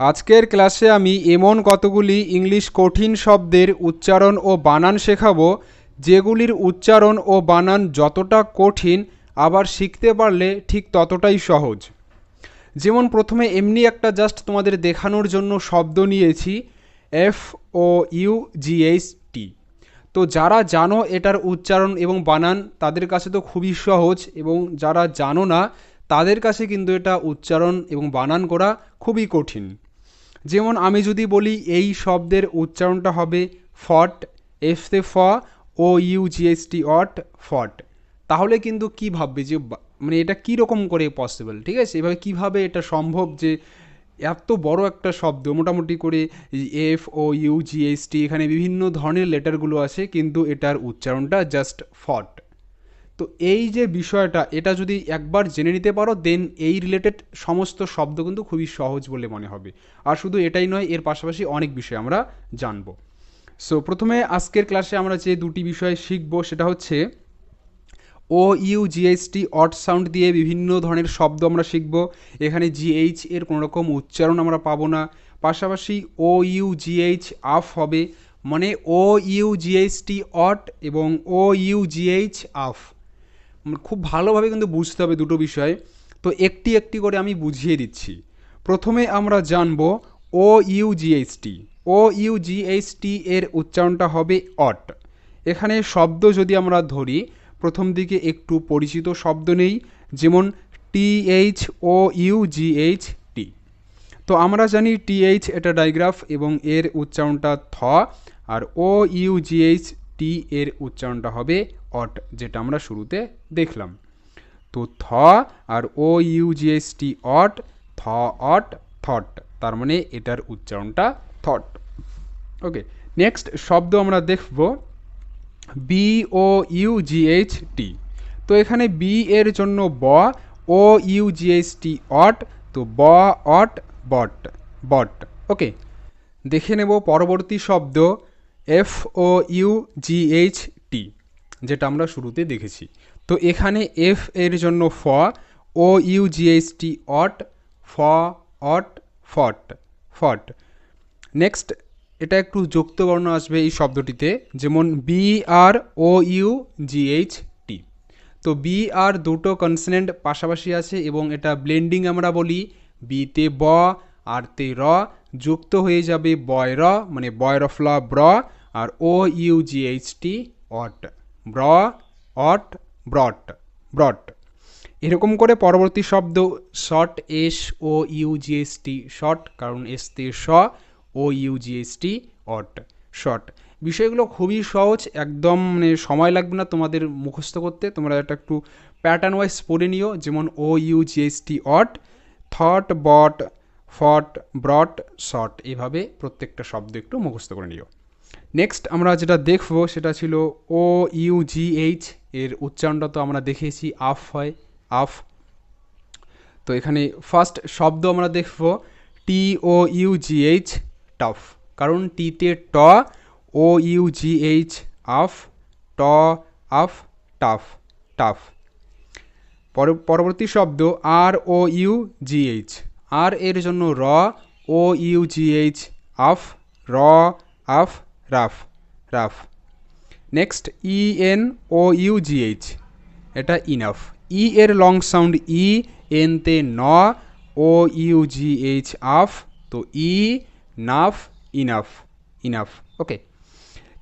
আজকের ক্লাসে আমি এমন কতগুলি ইংলিশ কঠিন শব্দের উচ্চারণ ও বানান শেখাবো, যেগুলির উচ্চারণ ও বানান যতটা কঠিন আবার শিখতে পারলে ঠিক ততটাই সহজ। যেমন প্রথমে এমনি একটা জাস্ট তোমাদের দেখানোর জন্য শব্দ নিয়েছি F O U GH T তো যারা জানো এটার উচ্চারণ এবং বানান, তাদের কাছে তো খুবই সহজ এবং যারা জানো না, তাদের কাছে কিন্তু এটা উচ্চারণ এবং বানান করা খুবই কঠিন। যেমন আমি যদি বলি এই শব্দের উচ্চারণটা হবে ফট এফ তে ফ ও ইউ জিএসটি অট, ফট। তাহলে কিন্তু কি ভাববে যে মানে এটা কি রকম করে পসিবল ঠিক আছে? এভাবে কীভাবে এটা সম্ভব যে এত বড় একটা শব্দ, মোটামুটি করে এফ ও ইউ জিএসটি এখানে বিভিন্ন ধরনের লেটারগুলো আছে, কিন্তু এটার উচ্চারণটা জাস্ট ফট। তো এই যে বিষয়টা, এটা যদি একবার জেনে নিতে পারো দেন এই রিলেটেড সমস্ত শব্দ কিন্তু খুবই সহজ বলে মনে হবে। আর শুধু এটাই নয়, এর পাশাপাশি অনেক বিষয় আমরা জানব। সো প্রথমে আজকের ক্লাসে আমরা যে দুটি বিষয় শিখব, সেটা হচ্ছে O U G H T ought sound দিয়ে বিভিন্ন ধরনের শব্দ আমরা শিখব। এখানে জিএইচ এর কোনো রকম উচ্চারণ আমরা পাবো না। পাশাপাশি ও ইউ জিএইচ আফ হবে। মানে ও ইউ জিএইচটি অট এবং ও ইউ জিএইচ আফ। খুব ভালোভাবে কিন্তু বুঝতে হবে দুটো বিষয়। তো একটি একটি করে আমি বুঝিয়ে দিচ্ছি। প্রথমে আমরা জানব ও ইউ জিএইচটি ও ইউ জিএইচটি এর উচ্চারণটা হবে অট এখানে শব্দ যদি আমরা ধরি, প্রথম দিকে একটু পরিচিত শব্দ নেই, যেমন TH O U GH T তো আমরা জানি টিএইচ এটা ডাইগ্রাফ এবং এর উচ্চারণটা থ, আর ও ইউ ইউজিএইচ টি এর উচ্চারণটা হবে অট, যেটা আমরা শুরুতে দেখলাম। তো থ আর O U G H T ought, থ অট, থট, তার মানে এটার উচ্চারণটা থট। ওকে, নেক্সট শব্দ আমরা দেখব B O U GH T তো এখানে বি এর জন্য ব ও ইউ জিএইচ টি অট, তো ব, অট, বট বট। ওকে, দেখে নেব পরবর্তী শব্দ। F O U GH T যেটা আমরা শুরুতে দেখেছি। তো এখানে এফ এর জন্য ফ O U G H T ought, ফ, অট, ফট ফট। নেক্সট এটা একটু যুক্ত বর্ণ আসবে এই শব্দটিতে, যেমন B R O U GH T তো বি আর দুটো কনসনেন্ট পাশাপাশি আছে এবং এটা ব্লেন্ডিং আমরা বলি বিতে ব আর তে র যুক্ত হয়ে যাবে বয় র মানে বয় রফলা ব্র, R O U G H T, ought. ব্র, ought, brought brought. এরকম করে পরবর্তী শব্দ sought, S, O, U U G S T sought, কারণ এস তে স ও ইউজিএসটি অট শর্ট বিষয়গুলো খুবই সহজ, একদম মানে সময় লাগবে না তোমাদের মুখস্থ করতে, তোমরা এটা একটু প্যাটার্ন ওয়াইজ পড়ে নিও, যেমন O U U G S T ought, thought, bought fought, brought short এভাবে প্রত্যেকটা শব্দ একটু মুখস্থ করে নিও। নেক্সট আমরা যেটা দেখব সেটা ছিল ও ইউ জি এইচ এর উচ্চারণটা তো আমরা দেখেছি, আফ হয়, আফ। তো এখানে ফার্স্ট শব্দ আমরা দেখব T O U G H tough. কারণ টিতে ট ও ইউ জি এইচ আফ, ট, আফ, টাফ টাফ। পর- পরবর্তী শব্দ আর ও ইউ জিএইচ আর এর জন্য র ও ইউ জিএইচ আফ, র, আফ, rough rough. Next E N O U GH এটা ইনাফ ই এর লং সাউন্ড ই এন তে ন ও ইউ জি এইচ আফ, তো ই নাফ ইনাফ ইনাফ ওকে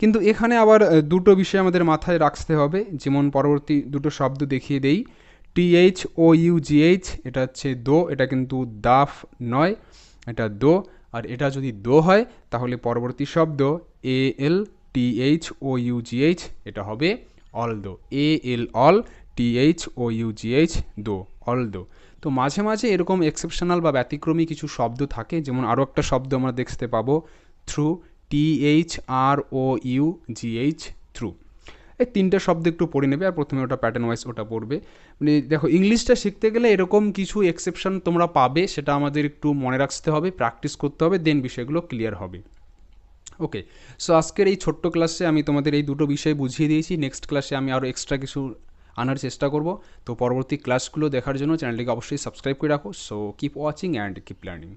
কিন্তু এখানে আবার দুটো বিষয় আমাদের মাথায় রাখতে হবে। যেমন পরবর্তী দুটো শব্দ দেখিয়ে দেই। টিএইচ ও ইউ জিএইচ এটা হচ্ছে দো, এটা কিন্তু দাফ নয়, এটা দো, আর এটা যদি দো হয়, তাহলে পরবর্তী শব্দ A L TH O U GH এটা হবে although A L all TH O U GH though, although. তো মাঝে মাঝে এরকম এক্সেপশনাল বা ব্যতিক্রমী কিছু শব্দ থাকে, যেমন আরও একটা শব্দ আমরা দেখতে পাবো through T H R O U G H through এই তিনটে শব্দ একটু পড়ে নেবে আর প্রথমে ওটা প্যাটার্ন ওয়াইজ ওটা পড়বে। মানে দেখো, ইংলিশটা শিখতে গেলে এরকম কিছু এক্সেপশন তোমরা পাবে, সেটা আমাদের একটু মনে রাখতে হবে প্র্যাকটিস করতে হবে দেন বিষয়গুলো ক্লিয়ার হবে। ওকে সো আজকের এই ছোট্ট ক্লাসে আমি তোমাদের এই দুটো বিষয় বুঝিয়ে দিয়েছি। নেক্সট ক্লাসে আমি আরও এক্সট্রা কিছু আনার চেষ্টা করব। তো পরবর্তী ক্লাসগুলো দেখার জন্য চ্যানেলটিকে অবশ্যই সাবস্ক্রাইব করে রাখো। So keep watching and keep learning